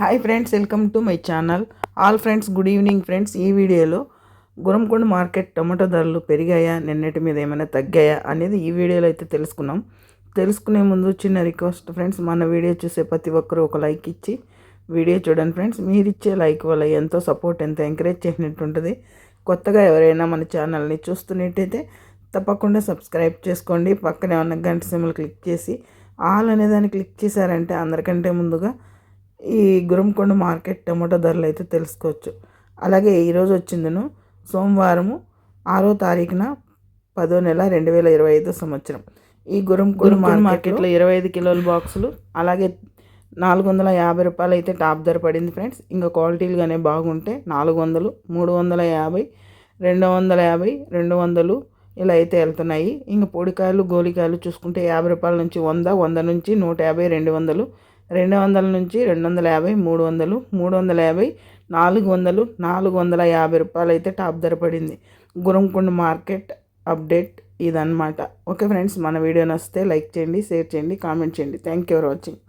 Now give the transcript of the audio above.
Hi friends welcome to my channel all friends good evening friends ఈ వీడియోలో Gurramkonda market tomato ధరలు పెరిగాయా నిన్నటి మీద ఏమైనా తగ్గాయా అనేది ఈ వీడియోలో అయితే తెలుసుకున్నాం. తెలుసుకునే ముందు చిన్న రిక్వెస్ట్ ఫ్రెండ్స్ మన వీడియో చూసే ప్రతి ఒక్కరూ ఒక లైక్ ఇచ్చి వీడియో చూడండి ఫ్రెండ్స్ మీరు ఇచ్చే లైక్ వల్ల ఎంతో సపోర్ట్ ఎంతో ఎంకరేజ్ చేసినట్టు ఉంటుంది కొత్తగా ఎవరైనా మన ఛానల్ని చూస్తున్నట్టయితే తప్పకుండా సబ్స్క్రైబ్ చేసుకోండి. పక్కనే ఉన్న గంట సిమ్లు క్లిక్ చేసి ఆల్ అనే దాన్ని క్లిక్ చేశారంటే అందరికంటే ముందుగా ఈ గురంకొండ మార్కెట్ టమాటో ధరలు అయితే తెలుసుకోవచ్చు. అలాగే ఈరోజు వచ్చిందను సోమవారము ఆరో తారీఖున పదో నెల రెండు వేల ఇరవై ఐదో సంవత్సరం. ఈ గురంకొండ మార్కెట్లో ఇరవై ఐదు కిలోల బాక్సులు అలాగే నాలుగు వందల యాభై రూపాయలు అయితే టాప్ ధర పడింది ఫ్రెండ్స్. ఇంకా క్వాలిటీలుగానే బాగుంటే నాలుగు వందలు మూడు వందల యాభై రెండు వందల యాభై రెండు వందలు ఇలా అయితే వెళ్తున్నాయి. ఇంకా పొడికాయలు గోలికాయలు చూసుకుంటే యాభై రూపాయల నుంచి వంద వంద నుంచి నూట యాభై రెండు వందలు రెండు వందల నుంచి రెండు వందల యాభై మూడు వందలు మూడు వందల యాభై నాలుగు వందలు నాలుగు వందల యాభై రూపాయలు అయితే టాప్ ధర పడింది. గురంకొండ మార్కెట్ అప్డేట్ ఇదన్నమాట. ఓకే ఫ్రెండ్స్ మన వీడియో నచ్చితే లైక్ చేయండి షేర్ చేయండి కామెంట్ చేయండి. Thank you for watching.